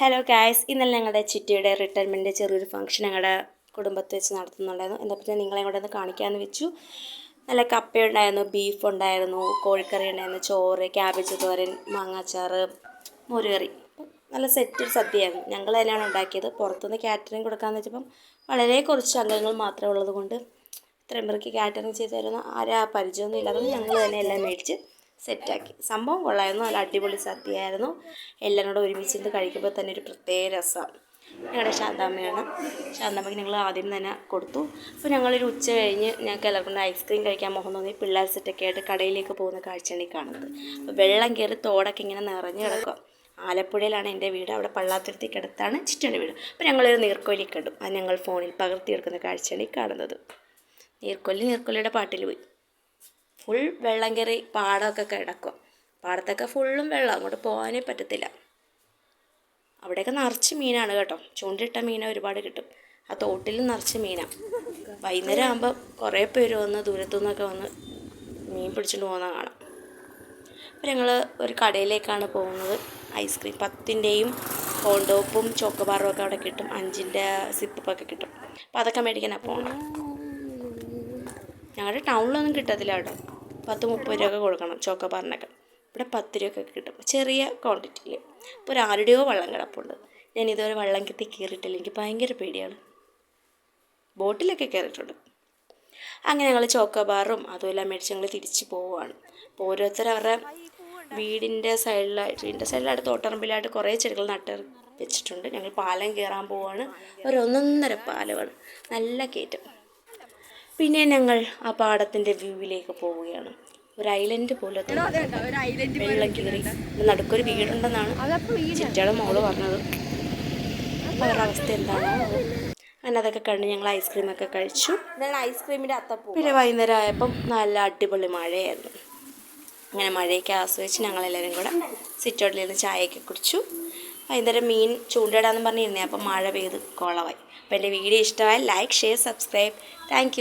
Hello guys ഇന്നലെ ഞങ്ങളുടെ ചിറ്റിയുടെ retirement ചെറിയൊരു ഫംഗ്ഷൻ ഞങ്ങളുടെ കുടുംബത്തിൽ വെച്ച് നടത്തുന്നുണ്ടായിരുന്നു. എന്താ പറഞ്ഞാൽ നിങ്ങളെ കൂടെ ഒന്ന് കാണിക്കാമെന്ന് വെച്ചു. നല്ല കപ്പ ഉണ്ടായിരുന്നു ബീഫ് ഉണ്ടായിരുന്നു കോഴിക്കറി ഉണ്ടായിരുന്നു ചോറ് ക്യാബേജ് തോരൻ മാങ്ങാച്ചാറ് മോരുകറി. നല്ല സെറ്റ് സദ്യയായിരുന്നു. ഞങ്ങൾ തന്നെയാണ് ഉണ്ടാക്കിയത്. പുറത്തുനിന്ന് കാറ്ററിംഗ് കൊടുക്കാമെന്ന് വെച്ചപ്പം വളരെ കുറച്ച് അംഗങ്ങൾ മാത്രമേ ഉള്ളത് കൊണ്ട് ഇത്രയും പേർക്ക് കാറ്ററിംഗ് ചെയ്ത് തരുന്ന ആരാ പരിചയമൊന്നും ഇല്ലാത്തത് ഞങ്ങൾ തന്നെ എല്ലാം മേടിച്ച് സെറ്റാക്കി. സംഭവം കൊള്ളായിരുന്നു. നല്ല അടിപൊളി സദ്യയായിരുന്നു. എല്ലാം കൂടെ ഒരുമിച്ചിരുന്ന് കഴിക്കുമ്പോൾ തന്നെ ഒരു പ്രത്യേക രസമാണ് ഞങ്ങളുടെ ശാന്താമ്മയാണ്. ശാന്താമ്മയ്ക്ക് ഞങ്ങൾ ആദ്യം തന്നെ കൊടുത്തു. അപ്പോൾ ഞങ്ങളൊരു ഉച്ച കഴിഞ്ഞ് ഞങ്ങൾക്ക് എല്ലാവർക്കും ഐസ്ക്രീം കഴിക്കാൻ മോഹം തോന്നി. പിള്ളേർ സെറ്റൊക്കെ ആയിട്ട് കടയിലേക്ക് പോകുന്ന കാഴ്ചയാണ് ഈ കാണുന്നത്. അപ്പോൾ വെള്ളം കയറി തോടൊക്കെ ഇങ്ങനെ നിറഞ്ഞു കിടക്കുക ആലപ്പുഴയിലാണ് എന്റെ വീട്. അവിടെ പള്ളാത്തുരുത്തിക്കടുത്താണ് ചിറ്റന്റെ വീട്. അപ്പോൾ ഞങ്ങളൊരു നീർക്കോലി കണ്ടു. അത് ഞങ്ങൾ ഫോണിൽ പകർത്തിയെടുക്കുന്ന കാഴ്ചയാണ് ഈ കാണുന്നത്. നീർക്കൊല്ലി നീർക്കൊല്ലിയുടെ പാട്ടിൽ പോയി. ഫുൾ വെള്ളം കയറി പാടമൊക്കെ കിടക്കും. പാടത്തൊക്കെ ഫുള്ളും വെള്ളം. അങ്ങോട്ട് പോകാനേ പറ്റത്തില്ല. അവിടെയൊക്കെ നിറച്ച് മീനാണ് കേട്ടോ. ചൂണ്ടിട്ട മീന ഒരുപാട് കിട്ടും. ആ തോട്ടിൽ നിറച്ച് മീനാണ് വൈകുന്നേരം ആകുമ്പോൾ കുറേ പേര് വന്ന് ദൂരത്തു നിന്നൊക്കെ വന്ന് മീൻ പിടിച്ചിട്ട് പോകുന്ന കാണാം. അപ്പോൾ ഞങ്ങൾ ഒരു കടയിലേക്കാണ് പോകുന്നത്. ഐസ്ക്രീം പത്തിന്റെയും കോണ്ടോപ്പും ചോക്കോബാറും ഒക്കെ അവിടെ കിട്ടും. അഞ്ചിന്റെ സിപ്പൊക്കെ കിട്ടും. അപ്പോൾ അതൊക്കെ മേടിക്കാനാണ് പോകണം ഞങ്ങളുടെ ടൗണിലൊന്നും കിട്ടത്തില്ല കേട്ടോ. പത്ത് മുപ്പത് രൂപ കൊടുക്കണം ചോക്കോബാറിനൊക്കെ. ഇവിടെ പത്ത് രൂപയൊക്കെ കിട്ടും. ചെറിയ ക്വാണ്ടിറ്റിയിൽ. ഇപ്പോൾ ഒരു ആരുടെയോ വള്ളം കിടപ്പുണ്ട്. ഞാൻ ഇതുവരെ വള്ളം കിട്ടി കയറിയിട്ടില്ല എനിക്ക് ഭയങ്കര പേടിയാണ്. ബോട്ടിലൊക്കെ കയറിയിട്ടുണ്ട്. അങ്ങനെ ഞങ്ങൾ ചോക്കോബാറും അതുമെല്ലാം മേടിച്ച് ഞങ്ങൾ തിരിച്ച് പോവുകയാണ്. അപ്പോൾ ഓരോരുത്തർ അവരുടെ വീടിന്റെ സൈഡിലായിട്ട് വീടിന്റെ സൈഡിലായിട്ട് തോട്ടറമ്പിലായിട്ട് കുറേ ചെടികൾ നട്ട് വെച്ചിട്ടുണ്ട്. ഞങ്ങൾ പാലം കയറാൻ പോവുകയാണ്. ഒരു ഒന്നൊന്നര പാലമാണ്. നല്ല കയറ്റം. പിന്നെ ഞങ്ങൾ ആ പാടത്തിന്റെ വ്യൂവിലേക്ക് പോവുകയാണ്. ഒരു ഐലൻഡ് പോലെ വെള്ളം നടുക്കൊരു വീടുണ്ടെന്നാണ് ചിറ്റയുടെ മോൾ പറഞ്ഞത്. അവരുടെ അവസ്ഥ എന്താണോ. അങ്ങനെ അതൊക്കെ കണ്ട് ഞങ്ങൾ ഐസ്ക്രീമൊക്കെ കഴിച്ചു. ഐസ്ക്രീമിന്റെ അത്തപ്പൂ. പിന്നെ വൈകുന്നേരം ആയപ്പം നല്ല അടിപൊളി മഴയായിരുന്നു. അങ്ങനെ മഴയൊക്കെ ആസ്വദിച്ച് ഞങ്ങളെല്ലാവരും കൂടെ സിറ്റോട്ടിലിരുന്ന് നിന്ന് ചായയൊക്കെ കുടിച്ചു. വൈകുന്നേരം മീൻ ചൂണ്ടിടാന്ന് പറഞ്ഞിരുന്നേ അപ്പം മഴ പെയ്ത് കുളമായി അപ്പോൾ എന്റെ വീഡിയോ ഇഷ്ടമായി ലൈക്ക് ഷെയർ സബ്സ്ക്രൈബ് താങ്ക്